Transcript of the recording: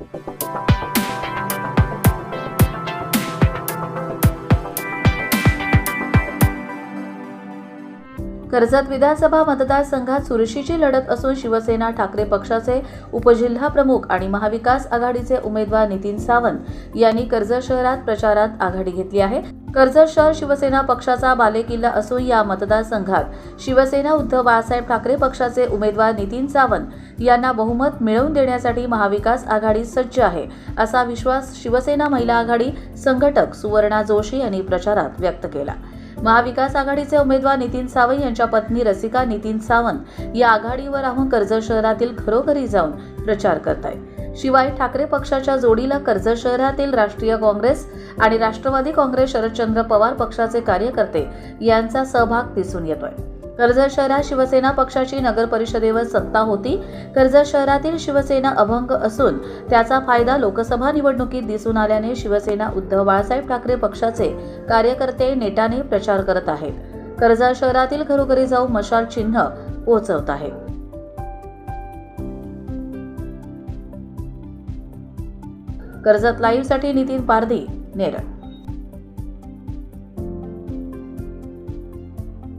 Thank you. Karjat विधानसभा मतदारसंघात चुरशीची लढत असून शिवसेना ठाकरे पक्षाचे उपजिल्हा प्रमुख आणि महाविकास आघाडीचे उमेदवार नितीन सावंत यांनी कर्जत शहरात प्रचारात आघाडी घेतली आहे. कर्जत शहर शिवसेना पक्षाचा बालेकिल्ला असून या मतदारसंघात शिवसेना उद्धव बाळासाहेब ठाकरे पक्षाचे उमेदवार नितीन सावंत यांना बहुमत मिळवून देण्यासाठी महाविकास आघाडी सज्ज आहे असा विश्वास शिवसेना महिला आघाडी संघटक सुवर्णा जोशी यांनी प्रचारात व्यक्त केला. महाविकास आघाडीचे उमेदवार नितीन सावंत यांच्या पत्नी रसिका नितीन सावंत या आघाडीवर राहून कर्जत शहरातील घरोघरी जाऊन प्रचार करत आहेत शिवाय ठाकरे पक्षाच्या जोडीला कर्जत शहरातील राष्ट्रीय काँग्रेस आणि राष्ट्रवादी काँग्रेस शरदचंद्र पवार पक्षाचे कार्यकर्ते यांचा सहभाग दिसून येतोय. कर्जत शहरात शिवसेना पक्षाची नगर परिषदेवर सत्ता होती. कर्जत शहरातील शिवसेना अभंग असून त्याचा फायदा लोकसभा निवडणुकीत दिसून आल्याने शिवसेना उद्धव बाळासाहेब ठाकरे पक्षाचे कार्यकर्ते नेटाने प्रचार करत आहेत. कर्जत शहरातील घरोघरी जाऊन मशाल चिन्ह पोहोचवत आहे कर्जत लाईव्हसाठी नितीन पारधी नेरळ.